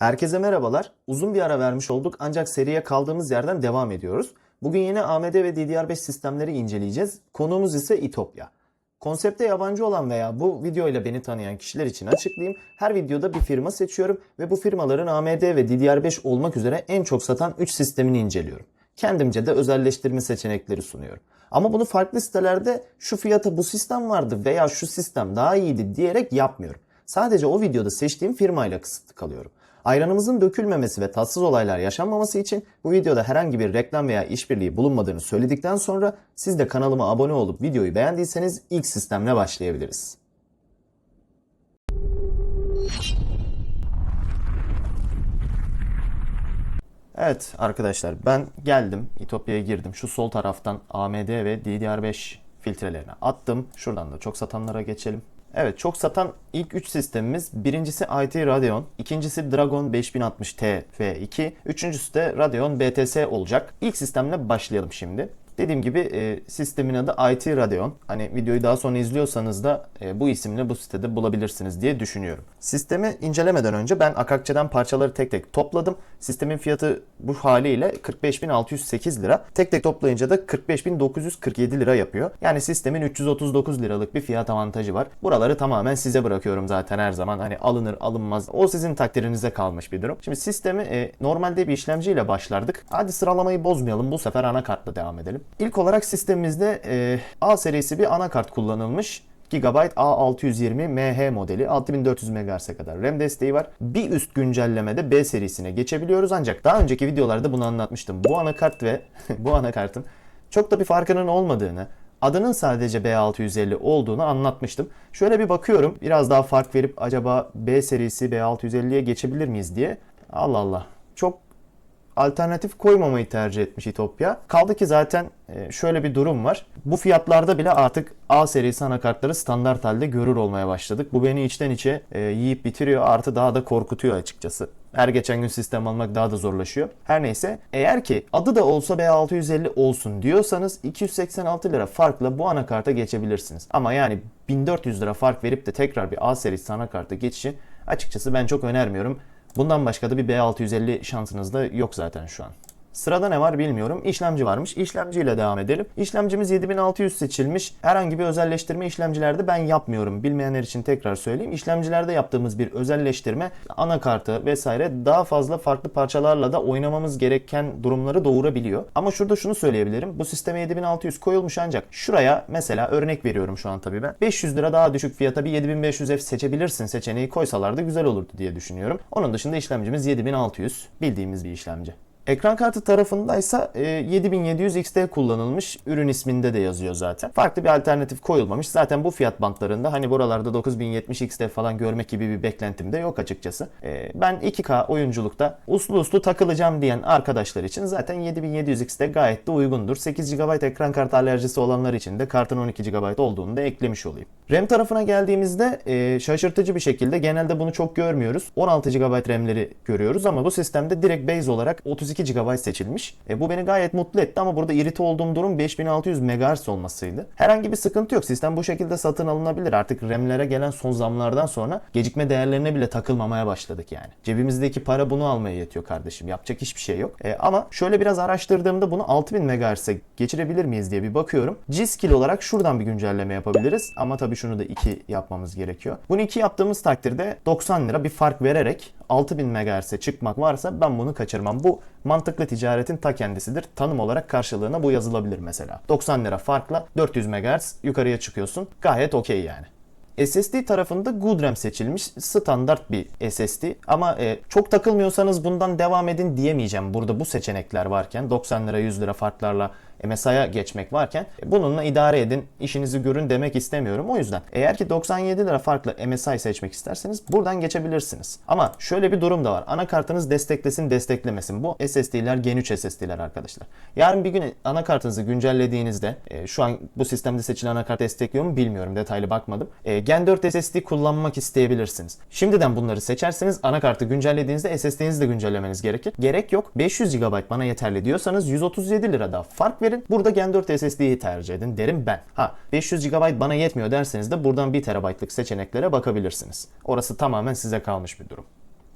Herkese merhabalar. Uzun bir ara vermiş olduk ancak seriye kaldığımız yerden devam ediyoruz. Bugün yine AMD ve DDR5 sistemleri inceleyeceğiz. Konuğumuz ise İtopya. Konsepte yabancı olan veya bu videoyla beni tanıyan kişiler için açıklayayım. Her videoda bir firma seçiyorum ve bu firmaların AMD ve DDR5 olmak üzere en çok satan 3 sistemini inceliyorum. Kendimce de özelleştirme seçenekleri sunuyorum. Ama bunu farklı sitelerde şu fiyata bu sistem vardı veya şu sistem daha iyiydi diyerek yapmıyorum. Sadece o videoda seçtiğim firmayla kısıtlı kalıyorum. Ayranımızın dökülmemesi ve tatsız olaylar yaşanmaması için bu videoda herhangi bir reklam veya işbirliği bulunmadığını söyledikten sonra siz de kanalıma abone olup videoyu beğendiyseniz ilk sistemle başlayabiliriz. Evet arkadaşlar ben geldim İtopya'ya girdim. Şu sol taraftan AMD ve DDR5 filtrelerini attım. Şuradan da çok satanlara geçelim. Evet çok satan ilk 3 sistemimiz birincisi IT Radeon, ikincisi Dragon 5060T V2, üçüncüsü de Radeon BTS olacak. İlk sistemle başlayalım şimdi. Dediğim gibi e, sistemin adı IT Radeon. Hani videoyu daha sonra izliyorsanız da e, bu isimle bu sitede bulabilirsiniz diye düşünüyorum. Sistemi incelemeden önce ben Akakçe'den parçaları tek tek topladım. Sistemin fiyatı bu haliyle 45.608 lira. Tek tek toplayınca da 45.947 lira yapıyor. Yani sistemin 339 liralık bir fiyat avantajı var. Buraları tamamen size bırakıyorum zaten her zaman. Hani alınır alınmaz. O sizin takdirinize kalmış bir durum. Şimdi sistemi e, normalde bir işlemciyle başlardık. Hadi sıralamayı bozmayalım. Bu sefer anakartla devam edelim. İlk olarak sistemimizde e, A serisi bir anakart kullanılmış. Gigabyte A620 MH modeli 6400 MHz'e kadar RAM desteği var. Bir üst güncellemede B serisine geçebiliyoruz ancak daha önceki videolarda bunu anlatmıştım. Bu anakart ve bu anakartın çok da bir farkının olmadığını, adının sadece B650 olduğunu anlatmıştım. Şöyle bir bakıyorum biraz daha fark verip acaba B serisi B650'ye geçebilir miyiz diye. Allah Allah. Çok alternatif koymamayı tercih etmiş İtopya. Kaldı ki zaten e, şöyle bir durum var. Bu fiyatlarda bile artık A serisi anakartları standart halde görür olmaya başladık. Bu beni içten içe e, yiyip bitiriyor artı daha da korkutuyor açıkçası. Her geçen gün sistem almak daha da zorlaşıyor. Her neyse eğer ki adı da olsa B650 olsun diyorsanız 286 lira farkla bu anakarta geçebilirsiniz. Ama yani 1400 lira fark verip de tekrar bir A serisi anakarta geçişi açıkçası ben çok önermiyorum. Bundan başka da bir B650 şansınız da yok zaten şu an. Sırada ne var bilmiyorum. İşlemci varmış. İşlemciyle devam edelim. İşlemcimiz 7600 seçilmiş. Herhangi bir özelleştirme işlemcilerde ben yapmıyorum. Bilmeyenler için tekrar söyleyeyim. İşlemcilerde yaptığımız bir özelleştirme anakartı vesaire daha fazla farklı parçalarla da oynamamız gereken durumları doğurabiliyor. Ama şurada şunu söyleyebilirim. Bu sisteme 7600 koyulmuş ancak şuraya mesela örnek veriyorum şu an tabii ben. 500 lira daha düşük fiyata bir 7500F seçebilirsin seçeneği koysalardı güzel olurdu diye düşünüyorum. Onun dışında işlemcimiz 7600 bildiğimiz bir işlemci. Ekran kartı tarafındaysa e, 7700 XT kullanılmış. Ürün isminde de yazıyor zaten. Farklı bir alternatif koyulmamış. Zaten bu fiyat bantlarında hani buralarda 9070 XT falan görmek gibi bir beklentim de yok açıkçası. E, ben 2K oyunculukta uslu uslu takılacağım diyen arkadaşlar için zaten 7700 XT gayet de uygundur. 8 GB ekran kartı alerjisi olanlar için de kartın 12 GB olduğunu da eklemiş olayım. RAM tarafına geldiğimizde e, şaşırtıcı bir şekilde genelde bunu çok görmüyoruz. 16 GB RAM'leri görüyoruz ama bu sistemde direkt base olarak 32 GB seçilmiş. E, bu beni gayet mutlu etti ama burada irite olduğum durum 5600 MHz olmasıydı. Herhangi bir sıkıntı yok. Sistem bu şekilde satın alınabilir. Artık RAM'lere gelen son zamlardan sonra gecikme değerlerine bile takılmamaya başladık yani. Cebimizdeki para bunu almaya yetiyor kardeşim. Yapacak hiçbir şey yok. E, ama şöyle biraz araştırdığımda bunu 6000 MHz'e geçirebilir miyiz diye bir bakıyorum. G-Skill olarak şuradan bir güncelleme yapabiliriz. Ama tabii şunu da 2 yapmamız gerekiyor. Bunu 2 yaptığımız takdirde 90 lira bir fark vererek 6000 MHz'e çıkmak varsa ben bunu kaçırmam. Bu mantıklı ticaretin ta kendisidir. Tanım olarak karşılığına bu yazılabilir mesela. 90 lira farkla 400 MHz yukarıya çıkıyorsun. Gayet okey yani. SSD tarafında good RAM seçilmiş. Standart bir SSD. Ama e, çok takılmıyorsanız bundan devam edin diyemeyeceğim. Burada bu seçenekler varken 90 lira 100 lira farklarla MSI'ya geçmek varken e, bununla idare edin, işinizi görün demek istemiyorum. O yüzden eğer ki 97 lira farklı MSI seçmek isterseniz buradan geçebilirsiniz. Ama şöyle bir durum da var. Anakartınız desteklesin desteklemesin. Bu SSD'ler Gen 3 SSD'ler arkadaşlar. Yarın bir gün anakartınızı güncellediğinizde e, şu an bu sistemde seçilen anakart destekliyor mu bilmiyorum. Detaylı bakmadım. E, Gen 4 SSD kullanmak isteyebilirsiniz. Şimdiden bunları seçerseniz anakartı güncellediğinizde SSD'nizi de güncellemeniz gerekir. Gerek yok. 500 GB bana yeterli diyorsanız 137 lira daha fark verin. Burada Gen 4 SSD'yi tercih edin derim ben. Ha 500 GB bana yetmiyor derseniz de buradan 1 TB'lık seçeneklere bakabilirsiniz. Orası tamamen size kalmış bir durum.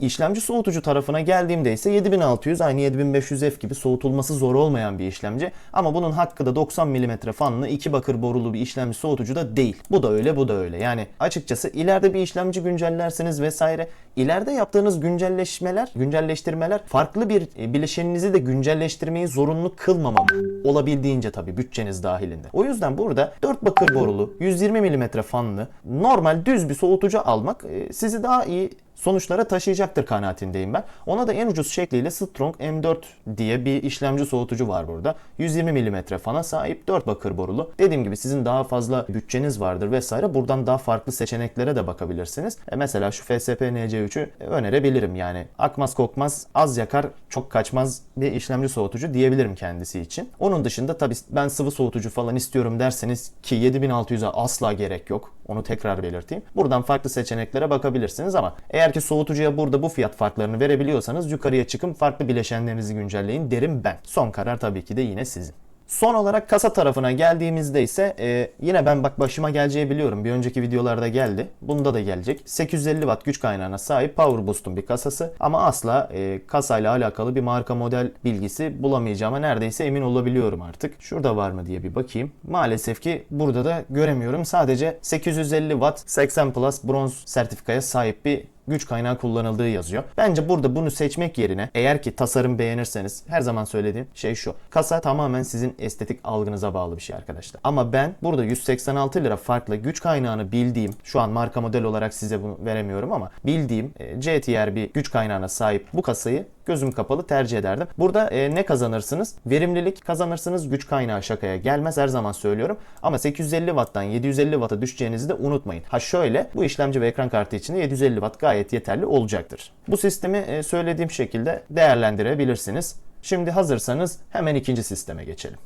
İşlemci soğutucu tarafına geldiğimde ise 7600 aynı 7500F gibi soğutulması zor olmayan bir işlemci. Ama bunun hakkı da 90 mm fanlı iki bakır borulu bir işlemci soğutucu da değil. Bu da öyle bu da öyle. Yani açıkçası ileride bir işlemci güncellerseniz vesaire ileride yaptığınız güncelleşmeler, güncelleştirmeler farklı bir e, bileşeninizi de güncelleştirmeyi zorunlu kılmamalı. Olabildiğince tabii bütçeniz dahilinde. O yüzden burada 4 bakır borulu 120 mm fanlı normal düz bir soğutucu almak e, sizi daha iyi sonuçlara taşıyacaktır kanaatindeyim ben. Ona da en ucuz şekliyle Strong M4 diye bir işlemci soğutucu var burada. 120 mm fana sahip 4 bakır borulu. Dediğim gibi sizin daha fazla bütçeniz vardır vesaire. Buradan daha farklı seçeneklere de bakabilirsiniz. E mesela şu FSP NC3'ü önerebilirim yani. Akmaz kokmaz, az yakar, çok kaçmaz bir işlemci soğutucu diyebilirim kendisi için. Onun dışında tabii ben sıvı soğutucu falan istiyorum derseniz ki 7600'e asla gerek yok. Onu tekrar belirteyim. Buradan farklı seçeneklere bakabilirsiniz ama eğer ki soğutucuya burada bu fiyat farklarını verebiliyorsanız yukarıya çıkın farklı bileşenlerinizi güncelleyin derim ben. Son karar tabii ki de yine sizin. Son olarak kasa tarafına geldiğimizde ise e, yine ben bak başıma geleceği biliyorum. Bir önceki videolarda geldi. Bunda da gelecek. 850 watt güç kaynağına sahip Power Boost'un bir kasası. Ama asla e, kasayla alakalı bir marka model bilgisi bulamayacağıma neredeyse emin olabiliyorum artık. Şurada var mı diye bir bakayım. Maalesef ki burada da göremiyorum. Sadece 850 watt 80 plus bronz sertifikaya sahip bir güç kaynağı kullanıldığı yazıyor. Bence burada bunu seçmek yerine eğer ki tasarım beğenirseniz her zaman söylediğim şey şu. Kasa tamamen sizin estetik algınıza bağlı bir şey arkadaşlar. Ama ben burada 186 lira farklı güç kaynağını bildiğim şu an marka model olarak size bunu veremiyorum ama bildiğim e, CTR bir güç kaynağına sahip bu kasayı gözüm kapalı tercih ederdim. Burada e, ne kazanırsınız? Verimlilik kazanırsınız. Güç kaynağı şakaya gelmez her zaman söylüyorum. Ama 850 Watt'tan 750 Watt'a düşeceğinizi de unutmayın. Ha şöyle bu işlemci ve ekran kartı için de 750 Watt gayet yeterli olacaktır. Bu sistemi e, söylediğim şekilde değerlendirebilirsiniz. Şimdi hazırsanız hemen ikinci sisteme geçelim.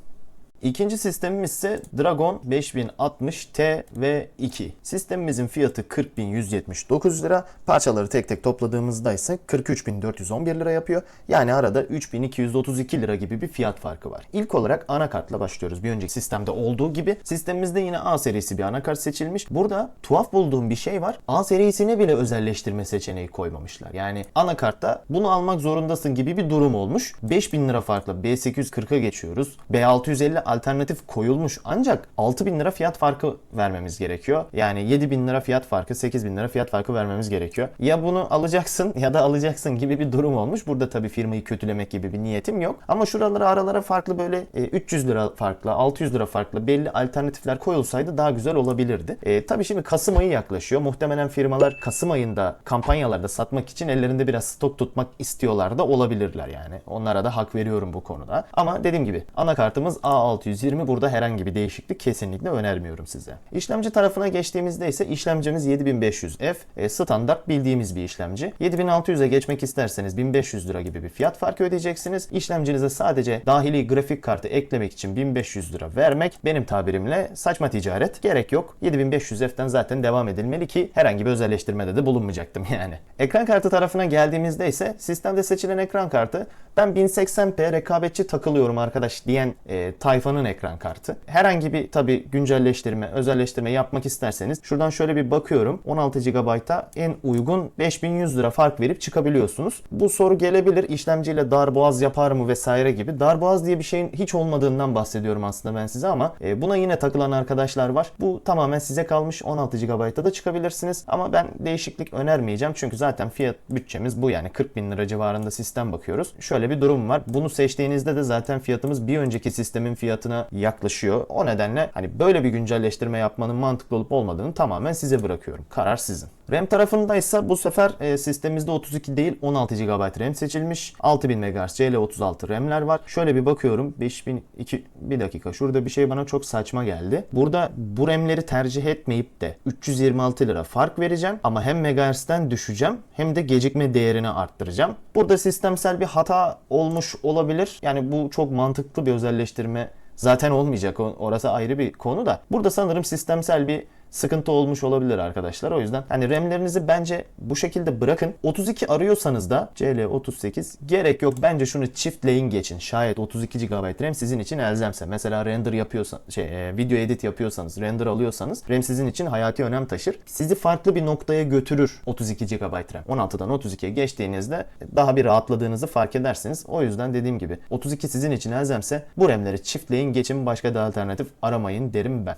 İkinci sistemimiz ise Dragon 5060T ve 2. Sistemimizin fiyatı 40.179 lira. Parçaları tek tek topladığımızda ise 43.411 lira yapıyor. Yani arada 3.232 lira gibi bir fiyat farkı var. İlk olarak anakartla başlıyoruz. Bir önceki sistemde olduğu gibi sistemimizde yine A serisi bir anakart seçilmiş. Burada tuhaf bulduğum bir şey var. A serisine bile özelleştirme seçeneği koymamışlar. Yani anakartta bunu almak zorundasın gibi bir durum olmuş. 5000 lira farkla B840'a geçiyoruz. B650 alternatif koyulmuş ancak 6000 lira fiyat farkı vermemiz gerekiyor. Yani 7000 lira fiyat farkı, 8000 lira fiyat farkı vermemiz gerekiyor. Ya bunu alacaksın ya da alacaksın gibi bir durum olmuş. Burada tabii firmayı kötülemek gibi bir niyetim yok. Ama şuralara aralara farklı böyle e, 300 lira farklı, 600 lira farklı belli alternatifler koyulsaydı daha güzel olabilirdi. E, tabii şimdi Kasım ayı yaklaşıyor. Muhtemelen firmalar Kasım ayında kampanyalarda satmak için ellerinde biraz stok tutmak istiyorlar da olabilirler yani. Onlara da hak veriyorum bu konuda. Ama dediğim gibi anakartımız A620 burada herhangi bir değişiklik kesinlikle önermiyorum size. İşlemci tarafına geçtiğimizde ise işlemcimiz 7500F. E, standart bildiğimiz bir işlemci. 7600'e geçmek isterseniz 1500 lira gibi bir fiyat farkı ödeyeceksiniz. İşlemcinize sadece dahili grafik kartı eklemek için 1500 lira vermek benim tabirimle saçma ticaret. Gerek yok. 7500F'ten zaten devam edilmeli ki herhangi bir özelleştirmede de bulunmayacaktım yani. Ekran kartı tarafına geldiğimizde ise sistemde seçilen ekran kartı ben 1080p rekabetçi takılıyorum arkadaş diyen e, tayfanın ekran kartı. Herhangi bir tabi güncelleştirme, özelleştirme yapmak isterseniz şuradan şöyle bir bakıyorum. 16 GB'a en uygun 5100 lira fark verip çıkabiliyorsunuz. Bu soru gelebilir. İşlemciyle darboğaz yapar mı vesaire gibi. Darboğaz diye bir şeyin hiç olmadığından bahsediyorum aslında ben size ama e, buna yine takılan arkadaşlar var. Bu tamamen size kalmış. 16 GB'da da çıkabilirsiniz. Ama ben değişiklik önermeyeceğim. Çünkü zaten fiyat bütçemiz bu yani 40 bin lira civarında sistem bakıyoruz. Şöyle bir durum var. Bunu seçtiğinizde de zaten fiyatımız bir önceki sistemin fiyatına yaklaşıyor. O nedenle hani böyle bir güncelleştirme yapmanın mantıklı olup olmadığını tamamen size bırakıyorum. Karar sizin. RAM tarafındaysa bu sefer e, sistemimizde 32 değil 16 GB RAM seçilmiş. 6000 MHz CL36 RAM'ler var. Şöyle bir bakıyorum. 5002 bir dakika şurada bir şey bana çok saçma geldi. Burada bu RAM'leri tercih etmeyip de 326 lira fark vereceğim ama hem MHz'den düşeceğim hem de gecikme değerini arttıracağım. Burada sistemsel bir hata olmuş olabilir. Yani bu çok mantıklı bir özelleştirme zaten olmayacak. Orası ayrı bir konu da. Burada sanırım sistemsel bir sıkıntı olmuş olabilir arkadaşlar. O yüzden hani RAM'lerinizi bence bu şekilde bırakın. 32 arıyorsanız da CL38 gerek yok. Bence şunu çiftleyin geçin. Şayet 32 GB RAM sizin için elzemse. Mesela render yapıyorsan şey e, video edit yapıyorsanız, render alıyorsanız RAM sizin için hayati önem taşır. Sizi farklı bir noktaya götürür 32 GB RAM. 16'dan 32'ye geçtiğinizde daha bir rahatladığınızı fark edersiniz. O yüzden dediğim gibi 32 sizin için elzemse bu RAM'leri çiftleyin geçin başka da alternatif aramayın derim ben.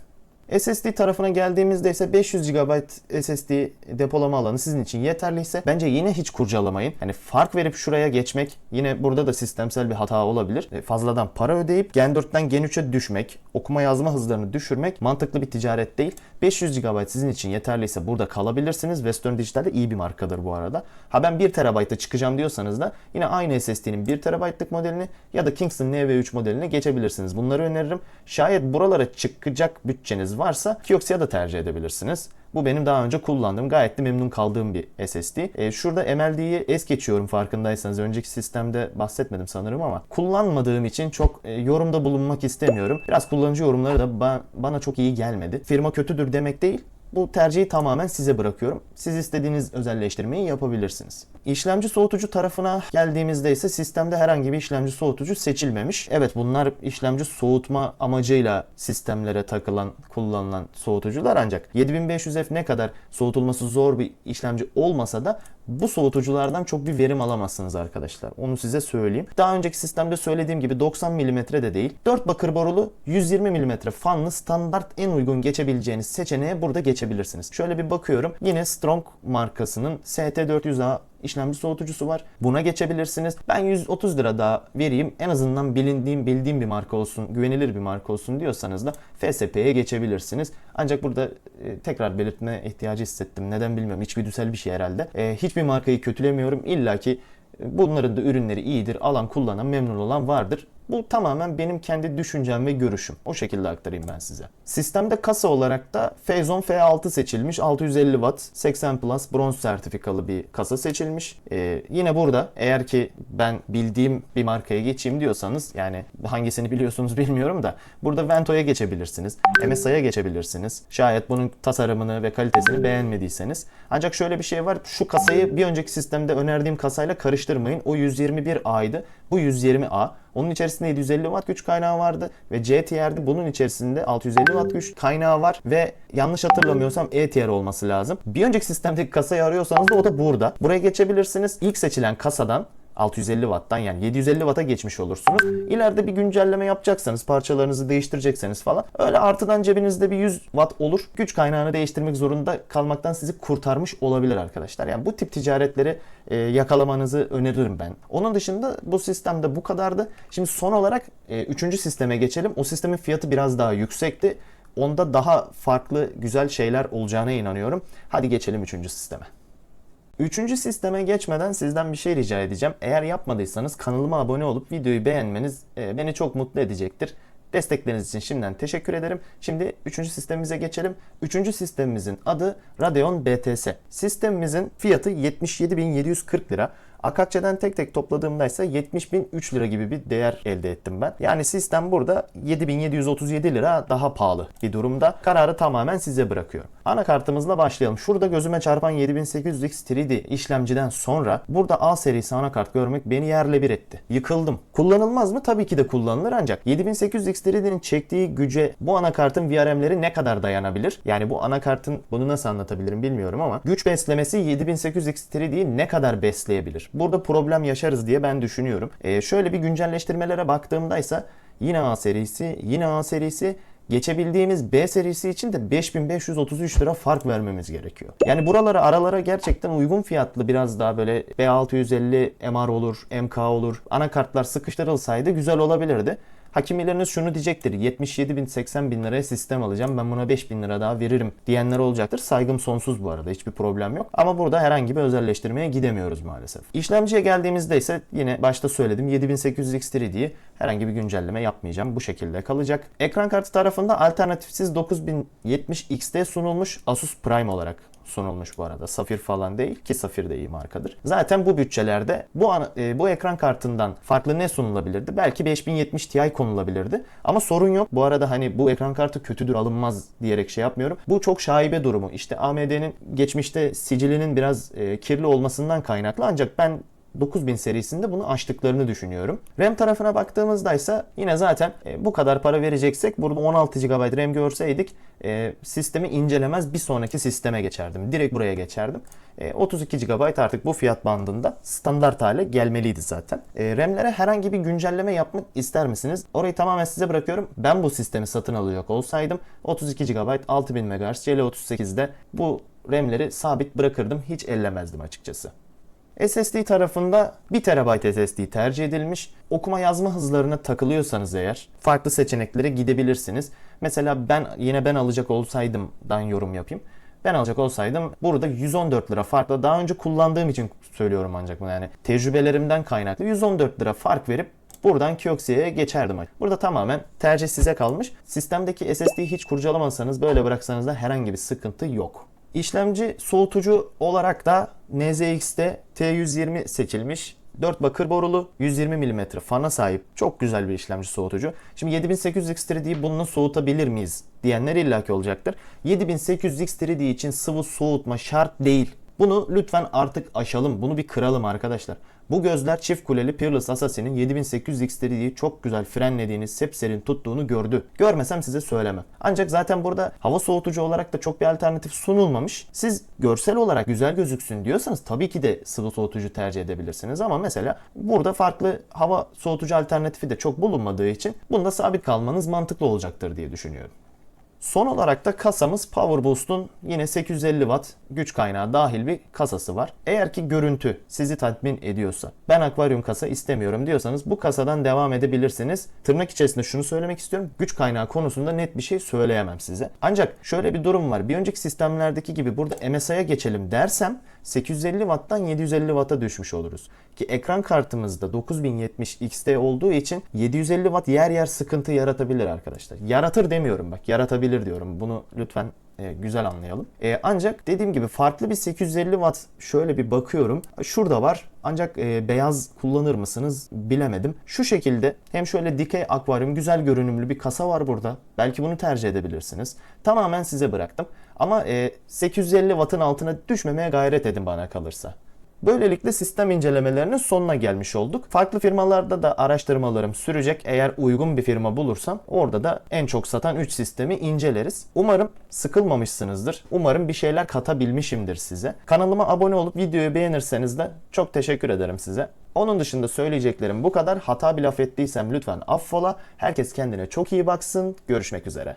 SSD tarafına geldiğimizde ise 500 GB SSD depolama alanı sizin için yeterliyse bence yine hiç kurcalamayın. Hani fark verip şuraya geçmek yine burada da sistemsel bir hata olabilir. E, Fazladan para ödeyip Gen 4'ten Gen 3'e düşmek, okuma yazma hızlarını düşürmek mantıklı bir ticaret değil. 500 GB sizin için yeterliyse burada kalabilirsiniz. Western Digital de iyi bir markadır bu arada. Ha ben 1 TB'a çıkacağım diyorsanız da yine aynı SSD'nin 1 TB'lık modelini ya da Kingston NV3 modeline geçebilirsiniz. Bunları öneririm. Şayet buralara çıkacak bütçeniz varsa Kioxia da tercih edebilirsiniz. Bu benim daha önce kullandığım, gayet de memnun kaldığım bir SSD. E, şurada MLD'yi es geçiyorum farkındaysanız. Önceki sistemde bahsetmedim sanırım ama kullanmadığım için çok e, yorumda bulunmak istemiyorum. Biraz kullanıcı yorumları da ba- bana çok iyi gelmedi. Firma kötüdür demek değil. Bu tercihi tamamen size bırakıyorum. Siz istediğiniz özelleştirmeyi yapabilirsiniz. İşlemci soğutucu tarafına geldiğimizde ise sistemde herhangi bir işlemci soğutucu seçilmemiş. Evet bunlar işlemci soğutma amacıyla sistemlere takılan, kullanılan soğutucular ancak 7500F ne kadar soğutulması zor bir işlemci olmasa da bu soğutuculardan çok bir verim alamazsınız arkadaşlar. Onu size söyleyeyim. Daha önceki sistemde söylediğim gibi 90 mm de değil. 4 bakır borulu 120 mm fanlı standart en uygun geçebileceğiniz seçeneğe burada geçebilirsiniz. Şöyle bir bakıyorum. Yine Strong markasının ST400A işlemci soğutucusu var. Buna geçebilirsiniz. Ben 130 lira daha vereyim. En azından bilindiğim, bildiğim bir marka olsun, güvenilir bir marka olsun diyorsanız da FSP'ye geçebilirsiniz. Ancak burada e, tekrar belirtme ihtiyacı hissettim. Neden bilmiyorum. İçgüdüsel bir şey herhalde. E, hiçbir markayı kötülemiyorum. İlla ki e, bunların da ürünleri iyidir. Alan kullanan memnun olan vardır. Bu tamamen benim kendi düşüncem ve görüşüm. O şekilde aktarayım ben size. Sistemde kasa olarak da Phazon F6 seçilmiş. 650 Watt 80 Plus bronz sertifikalı bir kasa seçilmiş. Ee, yine burada eğer ki ben bildiğim bir markaya geçeyim diyorsanız yani hangisini biliyorsunuz bilmiyorum da burada Vento'ya geçebilirsiniz. MSI'ya geçebilirsiniz. Şayet bunun tasarımını ve kalitesini beğenmediyseniz. Ancak şöyle bir şey var. Şu kasayı bir önceki sistemde önerdiğim kasayla karıştırmayın. O 121A'ydı. Bu 120A. Onun içerisinde 750 watt güç kaynağı vardı ve C tier'de bunun içerisinde 650 watt güç kaynağı var ve yanlış hatırlamıyorsam E tier olması lazım. Bir önceki sistemdeki kasayı arıyorsanız da o da burada. Buraya geçebilirsiniz. İlk seçilen kasadan 650 watt'tan yani 750 watt'a geçmiş olursunuz. İleride bir güncelleme yapacaksanız, parçalarınızı değiştirecekseniz falan öyle artıdan cebinizde bir 100 watt olur. Güç kaynağını değiştirmek zorunda kalmaktan sizi kurtarmış olabilir arkadaşlar. Yani bu tip ticaretleri e, yakalamanızı öneririm ben. Onun dışında bu sistemde bu kadardı. Şimdi son olarak 3. E, sisteme geçelim. O sistemin fiyatı biraz daha yüksekti. Onda daha farklı güzel şeyler olacağına inanıyorum. Hadi geçelim 3. sisteme. Üçüncü sisteme geçmeden sizden bir şey rica edeceğim. Eğer yapmadıysanız kanalıma abone olup videoyu beğenmeniz e, beni çok mutlu edecektir. Destekleriniz için şimdiden teşekkür ederim. Şimdi üçüncü sistemimize geçelim. Üçüncü sistemimizin adı Radeon BTS. Sistemimizin fiyatı 77.740 lira. Akakçe'den tek tek topladığımda ise 70.003 lira gibi bir değer elde ettim ben. Yani sistem burada 7.737 lira daha pahalı bir durumda. Kararı tamamen size bırakıyorum. Anakartımızla başlayalım. Şurada gözüme çarpan 7800X 3D işlemciden sonra burada A serisi anakart görmek beni yerle bir etti. Yıkıldım. Kullanılmaz mı? Tabii ki de kullanılır ancak 7800X 3D'nin çektiği güce bu anakartın VRM'leri ne kadar dayanabilir? Yani bu anakartın bunu nasıl anlatabilirim bilmiyorum ama güç beslemesi 7800X 3D'yi ne kadar besleyebilir? Burada problem yaşarız diye ben düşünüyorum. Ee, şöyle bir güncelleştirmelere baktığımda ise yine A serisi, yine A serisi geçebildiğimiz B serisi için de 5533 lira fark vermemiz gerekiyor. Yani buralara aralara gerçekten uygun fiyatlı biraz daha böyle B650 MR olur, MK olur. Anakartlar sıkıştırılsaydı güzel olabilirdi. Hakimileriniz şunu diyecektir. 77 bin 80 bin liraya sistem alacağım. Ben buna 5 bin lira daha veririm diyenler olacaktır. Saygım sonsuz bu arada. Hiçbir problem yok. Ama burada herhangi bir özelleştirmeye gidemiyoruz maalesef. İşlemciye geldiğimizde ise yine başta söyledim 7800X diye herhangi bir güncelleme yapmayacağım. Bu şekilde kalacak. Ekran kartı tarafında alternatifsiz 9070 XT sunulmuş Asus Prime olarak sunulmuş bu arada. Safir falan değil ki Safir de iyi markadır. Zaten bu bütçelerde bu an, e, bu ekran kartından farklı ne sunulabilirdi? Belki 5070 Ti konulabilirdi. Ama sorun yok. Bu arada hani bu ekran kartı kötüdür alınmaz diyerek şey yapmıyorum. Bu çok şaibe durumu. İşte AMD'nin geçmişte sicilinin biraz e, kirli olmasından kaynaklı. Ancak ben 9000 serisinde bunu aştıklarını düşünüyorum. RAM tarafına baktığımızda ise yine zaten e, bu kadar para vereceksek burada 16 GB RAM görseydik e, sistemi incelemez bir sonraki sisteme geçerdim. Direkt buraya geçerdim. E, 32 GB artık bu fiyat bandında standart hale gelmeliydi zaten. E, RAM'lere herhangi bir güncelleme yapmak ister misiniz? Orayı tamamen size bırakıyorum. Ben bu sistemi satın alacak olsaydım 32 GB 6000 MHz CL38'de bu RAM'leri sabit bırakırdım. Hiç ellemezdim açıkçası. SSD tarafında 1 TB SSD tercih edilmiş. Okuma yazma hızlarına takılıyorsanız eğer farklı seçeneklere gidebilirsiniz. Mesela ben yine ben alacak olsaydımdan yorum yapayım. Ben alacak olsaydım burada 114 lira farkla daha önce kullandığım için söylüyorum ancak bunu yani tecrübelerimden kaynaklı 114 lira fark verip Buradan Kioxia'ya geçerdim. Burada tamamen tercih size kalmış. Sistemdeki SSD'yi hiç kurcalamasanız böyle bıraksanız da herhangi bir sıkıntı yok. İşlemci soğutucu olarak da NZX'te T120 seçilmiş. 4 bakır borulu 120 mm fana sahip çok güzel bir işlemci soğutucu. Şimdi 7800 X3D'yi bununla soğutabilir miyiz diyenler illaki olacaktır. 7800 X3D için sıvı soğutma şart değil. Bunu lütfen artık aşalım. Bunu bir kıralım arkadaşlar. Bu gözler çift kuleli Peerless Assassin'in 7800 X3D'yi çok güzel frenlediğini, sepserin tuttuğunu gördü. Görmesem size söylemem. Ancak zaten burada hava soğutucu olarak da çok bir alternatif sunulmamış. Siz görsel olarak güzel gözüksün diyorsanız tabii ki de sıvı soğutucu tercih edebilirsiniz ama mesela burada farklı hava soğutucu alternatifi de çok bulunmadığı için bunda sabit kalmanız mantıklı olacaktır diye düşünüyorum. Son olarak da kasamız PowerBoost'un yine 850 Watt güç kaynağı dahil bir kasası var. Eğer ki görüntü sizi tatmin ediyorsa, ben akvaryum kasa istemiyorum diyorsanız bu kasadan devam edebilirsiniz. Tırnak içerisinde şunu söylemek istiyorum. Güç kaynağı konusunda net bir şey söyleyemem size. Ancak şöyle bir durum var. Bir önceki sistemlerdeki gibi burada MSI'ya geçelim dersem 850 Watt'tan 750 Watt'a düşmüş oluruz. Ki ekran kartımızda 9070 XT olduğu için 750 Watt yer yer sıkıntı yaratabilir arkadaşlar. Yaratır demiyorum bak yaratabilir diyorum. Bunu lütfen e, güzel anlayalım. E, ancak dediğim gibi farklı bir 850 watt şöyle bir bakıyorum. Şurada var. Ancak e, beyaz kullanır mısınız bilemedim. Şu şekilde hem şöyle dikey akvaryum güzel görünümlü bir kasa var burada. Belki bunu tercih edebilirsiniz. Tamamen size bıraktım. Ama e, 850 wattın altına düşmemeye gayret edin bana kalırsa. Böylelikle sistem incelemelerinin sonuna gelmiş olduk. Farklı firmalarda da araştırmalarım sürecek. Eğer uygun bir firma bulursam orada da en çok satan 3 sistemi inceleriz. Umarım sıkılmamışsınızdır. Umarım bir şeyler katabilmişimdir size. Kanalıma abone olup videoyu beğenirseniz de çok teşekkür ederim size. Onun dışında söyleyeceklerim bu kadar. Hata bir laf ettiysem lütfen affola. Herkes kendine çok iyi baksın. Görüşmek üzere.